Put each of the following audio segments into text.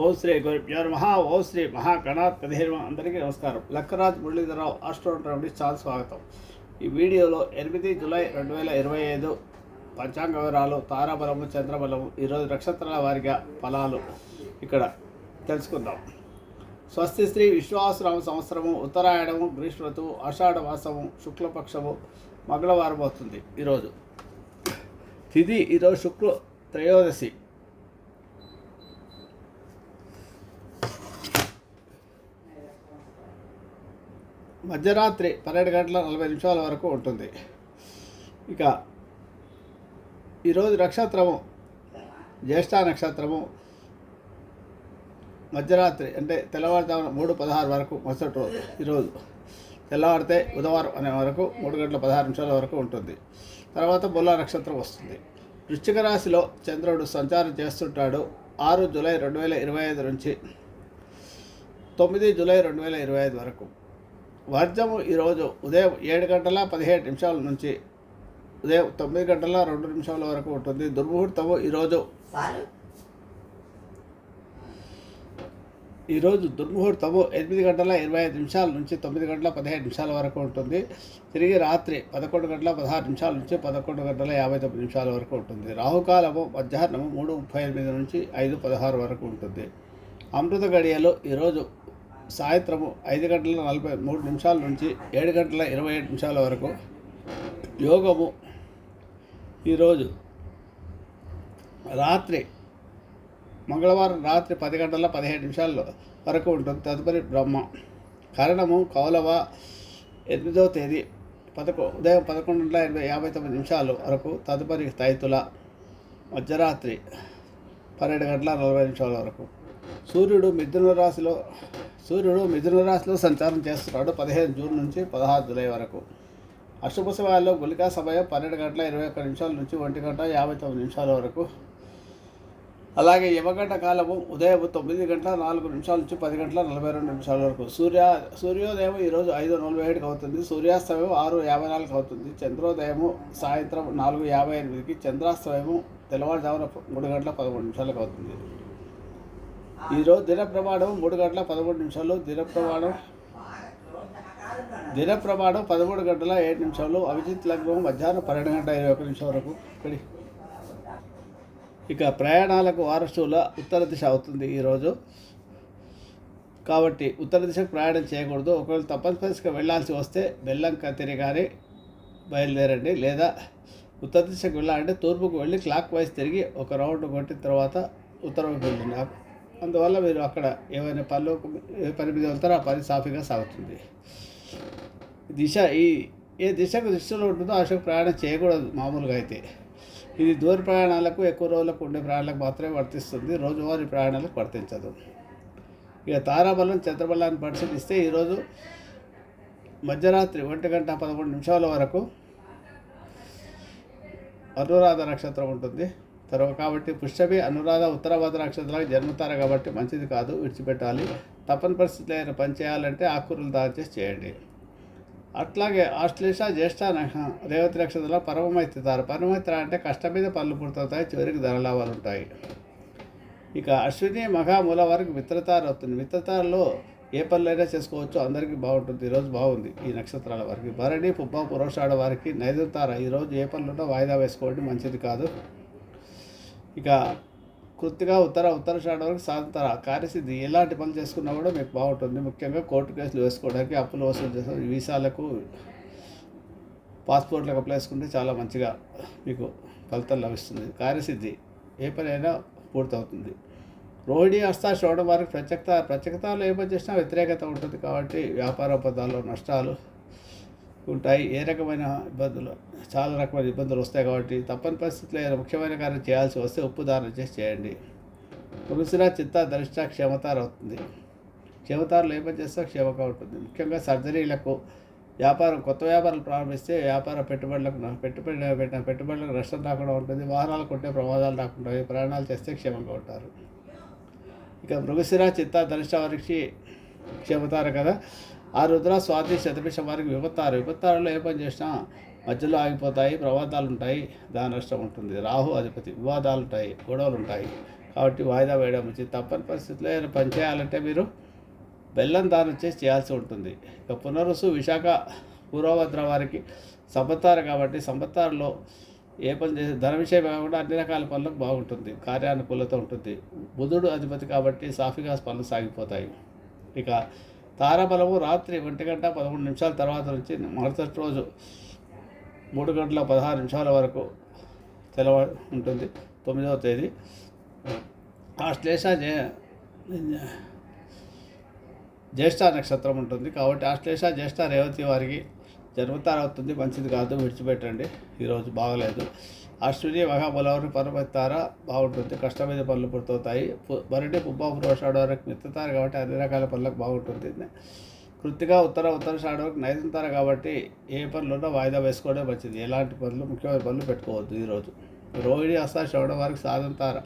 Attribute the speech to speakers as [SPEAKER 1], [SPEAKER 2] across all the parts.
[SPEAKER 1] ఓం శ్రీ గురుభ్యో మహా ఓం శ్రీ మహాగణాత్ పదిహేను అందరికీ నమస్కారం. లక్కరాజ్ మురళీధరరావు ఆస్ట్రోనమీ చాలా స్వాగతం. ఈ వీడియోలో ఎనిమిది జులై రెండు వేల ఇరవై ఐదు పంచాంగ వివరాలు తారాబలము చంద్రబలము ఈరోజు నక్షత్రాల వారిగా ఫలాలు ఇక్కడ తెలుసుకుందాం. స్వస్తి శ్రీ విశ్వాసరామ సంవత్సరము ఉత్తరాయణము గ్రీష్మ ఋతువు ఆషాఢమాసము శుక్లపక్షము మంగళవారం అవుతుంది ఈరోజు తిది ఈరోజు శుక్ల త్రయోదశి. మధ్యరాత్రి పన్నెండు గంటల నలభై నిమిషాల వరకు ఉంటుంది. ఇక ఈరోజు నక్షత్రము జ్యేష్ఠ నక్షత్రము మధ్యరాత్రి అంటే తెల్లవారుజామున మూడు పదహారు వరకు మరుసటి రోజు ఈరోజు తెల్లవారితే బుధవారం అనే వరకు మూడు గంటల పదహారు నిమిషాల వరకు ఉంటుంది. తర్వాత బుల్ల నక్షత్రం వస్తుంది. వృశ్చిక రాశిలో చంద్రుడు సంచారం చేస్తుంటాడు. ఆరు జూలై రెండు వేల ఇరవై ఐదు నుంచి తొమ్మిది జూలై రెండు వేల ఇరవై ఐదు వరకు. వర్జము ఈరోజు ఉదయం ఏడు గంటల పదిహేడు నిమిషాల నుంచి ఉదయం తొమ్మిది గంటల రెండు నిమిషాల వరకు ఉంటుంది. దుర్ముహూర్తము ఈరోజు ఈరోజు దుర్ముహూర్తము ఎనిమిది గంటల ఇరవై ఐదు నిమిషాల నుంచి తొమ్మిది గంటల పదిహేడు నిమిషాల వరకు ఉంటుంది. తిరిగి రాత్రి పదకొండు గంటల పదహారు నిమిషాల నుంచి పదకొండు గంటల యాభై తొమ్మిది నిమిషాల వరకు ఉంటుంది. రాహుకాలము మధ్యాహ్నము మూడు ముప్పై ఎనిమిది నుంచి ఐదు పదహారు వరకు ఉంటుంది. అమృత గడియలు ఈరోజు సాయంత్రము ఐదు గంటల నలభై మూడు నిమిషాల నుంచి ఏడు గంటల ఇరవై ఏడు నిమిషాల వరకు యోగము ఈరోజు రాత్రి మంగళవారం రాత్రి పది గంటల పదిహేడు నిమిషాల వరకు ఉంటుంది. తదుపరి బ్రహ్మ. కరణము కౌలవ ఎనిమిదవ తేదీ పదకొ ఉదయం పదకొండు గంటల ఎనభై యాభై తొమ్మిది నిమిషాలు వరకు తదుపరి తైతుల మధ్యరాత్రి పన్నెండు గంటల నలభై నిమిషాల వరకు. సూర్యుడు మిథున రాశిలో సూర్యుడు మిథున రాశిలో సంచారం చేస్తున్నాడు పదిహేను జూన్ నుంచి పదహారు జూలై వరకు. అశుభ సమయాల్లో గులికా సమయం పన్నెండు గంటల ఇరవై ఒక్క నిమిషాల నుంచి ఒంటి గంట యాభై తొమ్మిది నిమిషాల వరకు. అలాగే యమగంట కాలము ఉదయం తొమ్మిది గంటల నాలుగు నిమిషాల నుంచి పది గంటల నలభై రెండు నిమిషాల వరకు. సూర్య సూర్యోదయం ఈరోజు ఐదు నలభై ఏడుకి అవుతుంది. సూర్యాస్తమయం ఆరు యాభై నాలుగు అవుతుంది. చంద్రోదయము సాయంత్రం నాలుగు యాభై ఎనిమిదికి చంద్రాస్తమయము తెల్లవారుజామున మూడు గంటల పదమూడు నిమిషాలకు అవుతుంది. ఈరోజు దిన ప్రమాణం మూడు గంటల పదమూడు నిమిషాలు. దిన ప్రమాణం దిన ప్రమాణం పదమూడు గంటల ఏడు నిమిషాలు. అభిజిత్ లగ్నం మధ్యాహ్నం పన్నెండు గంటల ఇరవై ఒక నిమిషం వరకు. ఇక్కడి ఇక ప్రయాణాలకు వారసుల ఉత్తర దిశ అవుతుంది ఈరోజు. కాబట్టి ఉత్తర దిశకు ప్రయాణం చేయకూడదు. ఒకవేళ తప్పనిసరిగా వెళ్ళాల్సి వస్తే బెల్లం కత్తిరి కానీ బయలుదేరండి. లేదా ఉత్తర దిశకు వెళ్ళాలంటే తూర్పుకు వెళ్ళి క్లాక్ వైజ్ తిరిగి ఒక రౌండ్ కొట్టిన తర్వాత ఉత్తరం వెళ్ళండి అందువల్ల మీరు అక్కడ ఏమైనా పనులు ఏ పని మీద వెళ్తారో ఆ పని సాఫీగా సాగుతుంది. దిశ ఈ ఏ దిశకు దిశలో ఉంటుందో ఆ దిశకు ప్రయాణం చేయకూడదు మామూలుగా అయితే. ఇది దూర ప్రయాణాలకు ఎక్కువ రోజులకు ఉండే ప్రయాణాలకు మాత్రమే వర్తిస్తుంది. రోజువారీ ప్రయాణాలకు వర్తించదు. ఇక తారాబలం చంద్రబలాన్ని పరిశీలిస్తే ఈరోజు మధ్యరాత్రి ఒంటి గంట పదకొండు నిమిషాల వరకు అనురాధ నక్షత్రం ఉంటుంది. తర్వాత కాబట్టి పుష్యభి అనురాధ ఉత్తరాభద్ర నక్షత్రాలకు జన్మతారు కాబట్టి మంచిది కాదు విడిచిపెట్టాలి. తప్పని పరిస్థితులు ఏదైనా పని చేయాలంటే ఆకుకూరలు దారిచేసి చేయండి. అట్లాగే ఆశ్లేష జ్యేష్ఠ నక్ష- రేవతి నక్షత్రంలో పరమమైత్రితారు. పరమమైత్ర అంటే కష్టం మీద పనులు పూర్తవుతాయి చివరికి ధరలాభాలు ఉంటాయి. ఇక అశ్విని మహా మూల వరకు మిత్రతార అవుతుంది మిత్రతారలో ఏ పనులైనా చేసుకోవచ్చు అందరికీ బాగుంటుంది ఈరోజు బాగుంది ఈ నక్షత్రాల వారికి. భరణి పుబ్బ పురోషాడ వారికి నైదుతార. ఈరోజు ఏ పనులున్నా వాయిదా వేసుకోవడం మంచిది కాదు. ఇక కృతిగా ఉత్తర ఉత్తరాషాఢ వరకు సాధతార కార్యసిద్ధి ఎలాంటి పనులు చేసుకున్నా కూడా మీకు బాగుంటుంది. ముఖ్యంగా కోర్టు కేసులు వేసుకోవడానికి అప్పులు వసూలు చేసే వీసాలకు పాస్పోర్ట్లకు అప్లై చేసుకుంటే చాలా మంచిగా మీకు ఫలితం లభిస్తుంది. కార్యసిద్ధి ఏ పని అయినా పూర్తవుతుంది. రోహిణి హస్త శ్రవణం వారికి ప్రత్యక్షత ప్రత్యక్షతలో ఏ పని చేసినా వ్యతిరేకత ఉంటుంది కాబట్టి వ్యాపార పదాలు నష్టాలు ఉంటాయి. ఏ రకమైన ఇబ్బందులు చాలా రకమైన ఇబ్బందులు వస్తాయి కాబట్టి తప్పని పరిస్థితుల్లో ఏదైనా ముఖ్యమైన కార్యం చేయాల్సి వస్తే ఉప్పు దానం చేసి చేయండి. పురుషుల చిత్త దరిష్ట క్షమతార అవుతుంది క్షమతారులు ఏమని చేస్తే క్షేమంగా ఉంటుంది. ముఖ్యంగా సర్జరీలకు వ్యాపారం కొత్త వ్యాపారాలు ప్రారంభిస్తే వ్యాపార పెట్టుబడులకు పెట్టుబడి పెట్టిన పెట్టుబడులకు నష్టం రాకుండా ఉంటుంది. వాహనాలు కొంటే ప్రమాదాలు రాకుండా ఉంటాయి. ప్రయాణాలు చేస్తే క్షేమంగా ఉంటారు. ఇక మృగశిర చిత్త ధనిష్ట వారికి క్షేమతారు కదా. ఆ రుద్ర స్వాతి శతభిష వారికి విపత్తారు విపత్తారులో ఏ పని చేసినా మధ్యలో ఆగిపోతాయి ప్రమాదాలు ఉంటాయి దాని నష్టం ఉంటుంది. రాహు అధిపతి వివాదాలు ఉంటాయి గొడవలు ఉంటాయి కాబట్టి వాయిదా వేయడం మంచిది తప్పని పరిస్థితిలో ఏదైనా పని చేయాలంటే మీరు బెల్లం దానం చేసి చేయాల్సి ఉంటుంది. ఇక పునరుసు విశాఖ పూర్వభద్ర వారికి సంబత్తారు కాబట్టి సంబత్తారులో ఏ పని చేసే ధన విషయం కాకుండా అన్ని రకాల పనులకు బాగుంటుంది. కార్యానుకూలత ఉంటుంది. బుధుడు అధిపతి కాబట్టి సాఫీగా పనులు సాగిపోతాయి. ఇక తారాబలము రాత్రి ఒంటి గంట పదకొండు నిమిషాల తర్వాత నుంచి మరుసటి రోజు మూడు గంటల పదహారు నిమిషాల వరకు తెలవ ఉంటుంది తొమ్మిదవ తేదీ. ఆశ్లేష శ్లేష జ్యేష్ఠ నక్షత్రం ఉంటుంది కాబట్టి ఆశ్లేష జ్యేష్ఠ రేవతి వారికి జన్మతార అవుతుంది మంచిది కాదు విడిచిపెట్టండి. ఈరోజు బాగలేదు. అశ్విని మహాబలవరి పరమతార బాగుంటుంది. కష్టమైన పనులు పుడుతవుతాయి మరిన్ని పుబ్బా పురోషాడు వరకు మిత్రతార కాబట్టి అన్ని రకాల పనులకు బాగుంటుంది. కృతిగా ఉత్తర ఉత్తర షాడు వరకు నైదంతార కాబట్టి ఏ పనులున్నా వాయిదా వేసుకోవడం మంచిది. ఎలాంటి పనులు ముఖ్యమైన పనులు పెట్టుకోవద్దు ఈరోజు రోహిణి అస్తా శ్రవణ వారికి సాధంతార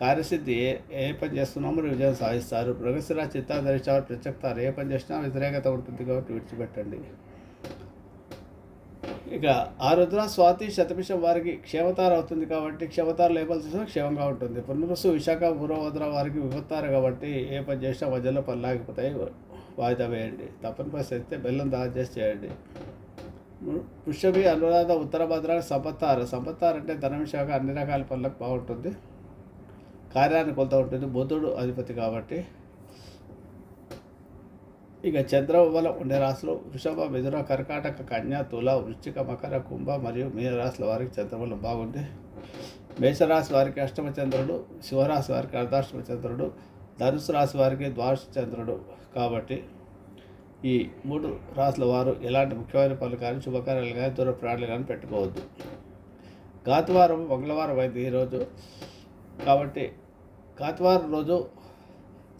[SPEAKER 1] కార్యసిద్ధి ఏ ఏ పని చేస్తున్నామో విజయం సాధిస్తారు. ప్రగతిరా చిత్తాధరించారు ప్రత్యక్తారు ఏ పని చేసినా వ్యతిరేకత ఉంటుంది కాబట్టి విడిచిపెట్టండి. ఇక ఆరుద్ర స్వాతి శతభిషం వారికి క్షేమతార అవుతుంది కాబట్టి క్షేమతార లేబల్ చేసినా క్షేమంగా ఉంటుంది. పునరుసు విశాఖ పూర్వభద్ర వారికి విపత్తారు కాబట్టి ఏ పని చేసినా మధ్యలో పని లేకపోతాయి వాయిదా వేయండి. తప్పని పరిస్థితి అయితే బెల్లం దాని చేయండి. పుష్యమి అనురాధ ఉత్తర భద్ర సంపత్తారు. సంపత్తారు అంటే ధన విశాఖ అన్ని రకాల పనులకు బాగుంటుంది. కార్యాన్ని కొలత ఉంటుంది. బుధుడు అధిపతి కాబట్టి ఇక చంద్రబలం ఉండే రాశిలో వృషభ మిథున కర్కాటక కన్యా తుల వృశ్చిక మకర కుంభ మరియు మీనరాశుల వారికి చంద్రబలం బాగుంది. మేషరాశి వారికి అష్టమ చంద్రుడు శివరాశి వారికి అర్ధాష్టమ చంద్రుడు ధనుసు రాశి వారికి ద్వాదశ చంద్రుడు. కాబట్టి ఈ మూడు రాశుల వారు ఎలాంటి ముఖ్యమైన పనులు కానీ శుభకార్యాలు కానీ దూర ప్రయాణాలు కానీ పెట్టుకోవద్దు. గాతివారం మంగళవారం అయింది ఈరోజు కాబట్టి గాతివారం రోజు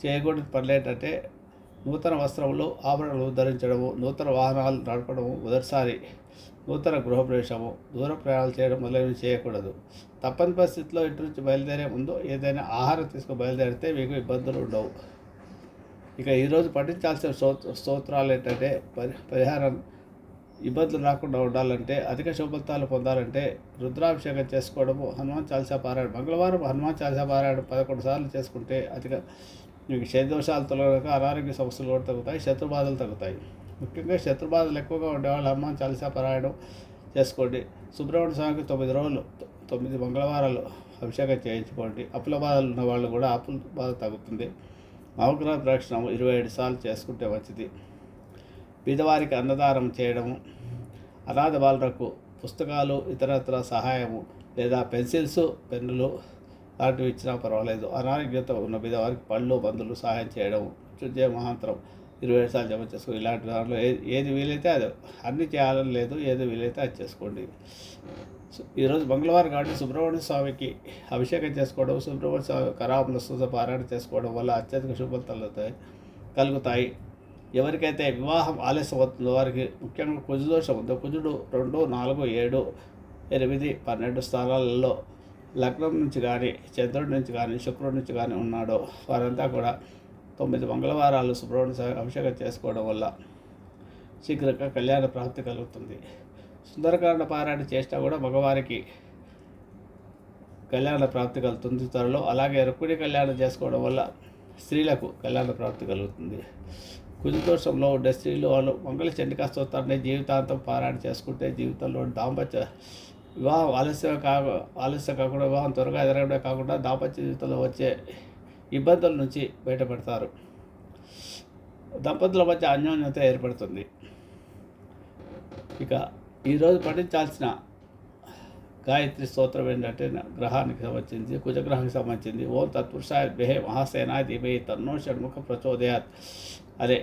[SPEAKER 1] చేయకూడని పనులు ఏంటంటే నూతన వస్త్రములు ఆభరణలు ధరించడము నూతన వాహనాలు నడపడము మొదటిసారి నూతన గృహప్రవేశము దూర ప్రయాణాలు చేయడం మొదలైనవి చేయకూడదు. తప్పని పరిస్థితిలో ఇంటి నుంచి బయలుదేరే ముందు ఏదైనా ఆహారం తీసుకుని బయలుదేరితే మీకు ఇబ్బందులు ఉండవు. ఇక ఈరోజు పఠించాల్సిన స్తోత్రాలు ఏంటంటే పరి పరిహారం ఇబ్బందులు రాకుండా ఉండాలంటే అధిక శుభఫలితాలు పొందాలంటే రుద్రాభిషేకం చేసుకోవడము హనుమాన్ చాలీసా పారాయణ మంగళవారం హనుమాన్ చాలీసా పారాయణ పదకొండు సార్లు చేసుకుంటే అధిక మీకు శరీదోషాలు తొలగక అనారోగ్య సమస్యలు కూడా తగ్గుతాయి శత్రుబాధలు తగ్గుతాయి. ముఖ్యంగా శత్రుబాధలు ఎక్కువగా ఉండేవాళ్ళు అమ్మ చలిసా పారాయణం చేసుకోండి. సుబ్రహ్మణ్య స్వామికి తొమ్మిది రోజులు తొమ్మిది మంగళవారాలు అభిషేకం చేయించుకోండి. అప్పుల బాధలు ఉన్న వాళ్ళు కూడా అప్పుల బాధ తగ్గుతుంది. నవగ్రహ ప్రదక్షిణం ఇరవై ఏడు సార్లు చేసుకుంటే మంచిది. పేదవారికి అన్నదానం చేయడము అనాథ బాలులకు పుస్తకాలు ఇతరత్ర సహాయము లేదా పెన్సిల్స్ పెన్నులు లాంటివి ఇచ్చినా పర్వాలేదు. అనారోగ్యత ఉన్న పేదవారికి పళ్ళు మందులు సహాయం చేయడం మృత్యుంజయ మహాంతరం ఇరవై ఏడు సార్లు జమ చేసుకో ఇలాంటి దాంట్లో ఏది ఏది వీలైతే అది అన్ని చేయాలని లేదు ఏది వీలైతే అది చేసుకోండి. ఈరోజు మంగళవారం కాబట్టి సుబ్రహ్మణ్య స్వామికి అభిషేకం చేసుకోవడం సుబ్రహ్మణ్య స్వామి కరాముల సుధ పారాయణ చేసుకోవడం వల్ల అత్యధిక శుభలతలు కలుగుతాయి. ఎవరికైతే వివాహం ఆలస్యం అవుతుందో వారికి ముఖ్యంగా కుజు దోషం ఉందో కుజుడు రెండు నాలుగు ఏడు ఎనిమిది పన్నెండు స్థానాలలో లగ్నం నుంచి కానీ చంద్రుడి నుంచి కానీ శుక్రుడి నుంచి కానీ ఉన్నాడో వారంతా కూడా తొమ్మిది మంగళవారాలు సుబ్రహ్మణ్య అభిషేకం చేసుకోవడం వల్ల శీఘ్రంగా కళ్యాణ ప్రాప్తి కలుగుతుంది. సుందరకాండ పారాయణ చేసినా కూడా మగవారికి కళ్యాణ ప్రాప్తి కలుగుతుంది త్వరలో. అలాగే రుక్మిణి కళ్యాణం చేసుకోవడం వల్ల స్త్రీలకు కళ్యాణ ప్రాప్తి కలుగుతుంది. కుజదోషంలో ఉండే స్త్రీలు వాళ్ళు మంగళ చండికా స్తోత్రాన్ని జీవితాంతం పారాయణ చేసుకుంటే జీవితంలో దాంపత్య వివాహం ఆలస్యం కాక ఆలస్యం కాకుండా వివాహం త్వరగా ఎదగడమే కాకుండా దాంపత్య జీవితంలో వచ్చే ఇబ్బందుల నుంచి బయటపడతారు. దంపతుల మధ్య అన్యోన్యత ఏర్పడుతుంది. ఇక ఈరోజు పఠించాల్సిన గాయత్రి స్తోత్రం ఏంటంటే గ్రహానికి సంబంధించింది కుజగ్రహానికి సంబంధించింది. ఓం తత్పురుషాయ బెహే మహాసేనా దిమే తన్నో షణ్ముఖ ప్రచోదయాత్. అదే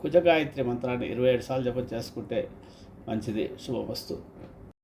[SPEAKER 1] కుజ గాయత్రి మంత్రాన్ని ఇరవై ఏడు సార్లు జపం చేసుకుంటే మంచిది. శుభమస్తు.